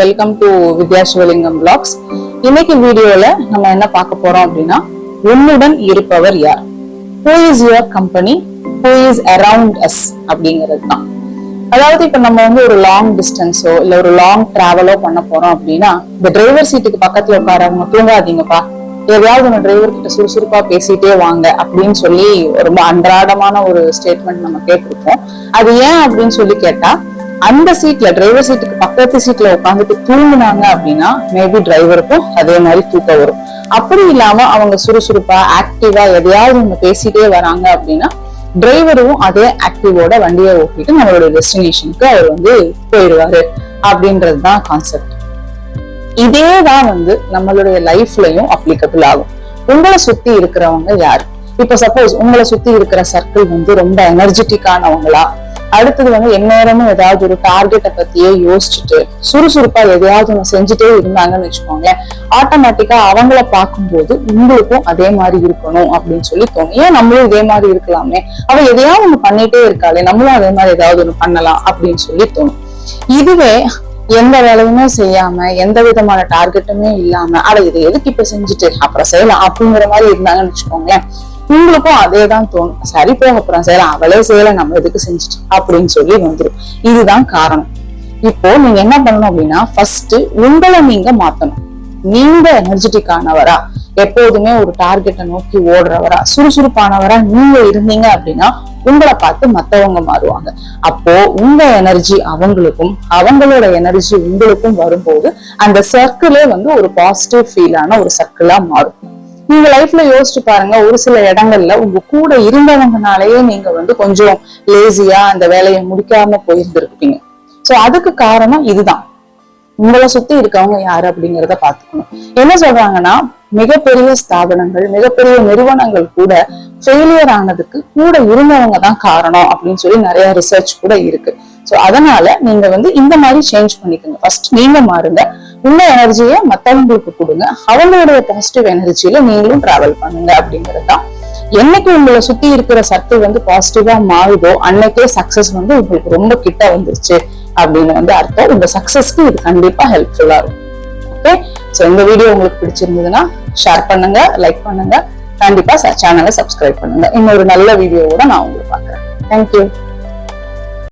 Welcome to Vidya Sivalingam blogs இன்னைக்கு வீடியோல நம்ம என்ன பார்க்க போறோம் அப்படின்னா உன்னுடன் இருப்பவர் யார்? Who is your company who is around us அப்படிங்கிறது தான். அதாவது இப்ப நம்ம வந்து ஒரு லாங் டிஸ்டன்ஸோ இல்ல ஒரு லாங் டிராவலோ பண்ண போறோம் அப்படின்னா இந்த டிரைவர் சீட்டுக்கு பக்கத்துல உட்காரவங்க தூங்காதீங்கப்பா. எதையாவது நம்ம டிரைவர் கிட்ட சுறுசுறுப்பா பேசிட்டே வாங்க அப்படின்னு சொல்லி ரொம்ப அன்றாடமான ஒரு ஸ்டேட்மெண்ட் நம்ம கேட்டிருப்போம். அது ஏன் அப்படின்னு சொல்லி கேட்டா அந்த சீட்ல டிரைவர் சீட்டுக்கு பக்கத்து சீட்ல உட்காந்துட்டு தூங்குனாங்க அப்படின்னா மேபி டிரைவருக்கும் அதே மாதிரி தூக்கம் வரும். அப்படி இல்லாம அவங்க சுறுசுறுப்பா ஆக்டிவா எதையாவது அவங்க பேசிட்டே வராங்க அப்படின்னா டிரைவரும் அதே ஆக்டிவோட வண்டியை ஓட்டிட்டு நம்மளோட டெஸ்டினேஷனுக்கு அவர் வந்து போயிடுவாரு அப்படின்றது தான் கான்செப்ட் இதே தான் வந்து நம்மளுடைய லைஃப்லயும் அப்ளிகபிள் ஆகும். உங்களை சுத்தி இருக்கிறவங்க யாரு? இப்ப சப்போஸ் உங்களை சுத்தி இருக்கிற சர்க்கிள் வந்து ரொம்ப எனர்ஜெட்டிக்கானவங்களா அடுத்தது வந்து எந்நேரமும் ஏதாவது ஒரு டார்கெட்டை பத்தியே யோசிச்சுட்டு சுறுசுறுப்பா எதையாவது ஒண்ணு செஞ்சுட்டே இருந்தாங்கன்னு வச்சுக்கோங்களேன் ஆட்டோமேட்டிக்கா அவங்கள பார்க்கும்போது உங்களுக்கும் அதே மாதிரி இருக்கணும் அப்படின்னு சொல்லி தோணும். ஏன் நம்மளும் இதே மாதிரி இருக்கலாமே? அவ எதையாவது ஒண்ணு பண்ணிட்டே இருக்காளே நம்மளும் அதே மாதிரி ஏதாவது ஒண்ணு பண்ணலாம் அப்படின்னு சொல்லி தோணும். இதுவே எந்த வேலையுமே செய்யாம எந்த விதமான டார்கெட்டுமே இல்லாம அட இதை எதுக்கு இப்ப செஞ்சுட்டு அப்புறம் செய்யலாம் அப்படிங்கிற மாதிரி இருந்தாங்கன்னு வச்சுக்கோங்களேன். உங்களுக்கும் அதே தான் தோணும். சரி போங்க அப்புறம் செய்யலாம். அவளே செய்யலை நம்ம எதுக்கு செஞ்சுட்டு? அப்படின்னு சொல்லி வந்துடும் இதுதான் காரணம். இப்போ நீங்க என்ன பண்ணணும் அப்படின்னா ஃபர்ஸ்ட் உங்களை நீங்க மாத்தணும். நீங்க எனர்ஜெட்டிக் ஆனவரா எப்போதுமே ஒரு டார்கெட்டை நோக்கி ஓடுறவரா சுறுசுறுப்பானவரா நீங்க இருந்தீங்க அப்படின்னா உங்களை பார்த்து மத்தவங்க மாறுவாங்க. அப்போ உங்க எனர்ஜி அவங்களுக்கும் அவங்களோட எனர்ஜி உங்களுக்கும் வரும்போது அந்த சர்க்கிளே வந்து ஒரு பாசிட்டிவ் ஃபீலான ஒரு சர்க்கிளா மாறும். நீங்க லைஃப்ல யோசிச்சு பாருங்க ஒரு சில இடங்கள்ல உங்க கூட இருந்தவங்கனாலேயே நீங்க வந்து கொஞ்சம் லேசியா அந்த வேலையை முடிக்காம போயிருந்திருப்பீங்க. சோ அதுக்கு காரணம் இதுதான். உங்களை சுத்தி இருக்கவங்க யாரு அப்படிங்கிறத பாத்துக்கணும் என்ன சொல்றாங்கன்னா மிகப்பெரிய ஸ்தாபனங்கள் மிகப்பெரிய நிறுவனங்கள் கூட ஃபெயிலியர் ஆனதுக்கு கூட இருந்தவங்க தான் காரணம் அப்படின்னு சொல்லி நிறைய ரிசர்ச் கூட இருக்கு. ஸோ அதனால நீங்க வந்து இந்த மாதிரி சேஞ்ச் பண்ணிக்கோங்க. ஃபர்ஸ்ட் நீங்க மாறுங்க. இந்த எனர்ஜியை மற்றவங்களுக்கு கொடுங்க. அவங்களுடைய பாசிட்டிவ் எனர்ஜியில நீங்களும் டிராவல் பண்ணுங்க அப்படிங்கிறது தான் என்னைக்கு உங்களை சுத்தி இருக்கிற சர்க்கிள் வந்து பாசிட்டிவா மாறுதோ அன்னைக்கே சக்சஸ் வந்து உங்களுக்கு ரொம்ப கிட்ட வந்துருச்சு அப்படின்னு வந்து அர்த்தம். உங்க சக்சஸ்க்கு இது கண்டிப்பா ஹெல்ப்ஃபுல்லா இருக்கும். ஓகே ஸோ இந்த வீடியோ உங்களுக்கு பிடிச்சிருந்ததுன்னா ஷேர் பண்ணுங்க லைக் பண்ணுங்க. கண்டிப்பா சேனலை சப்ஸ்கிரைப் பண்ணுங்க. இன்னொரு நல்ல வீடியோவோட நான் உங்களுக்கு பாக்குறேன் தேங்க்யூ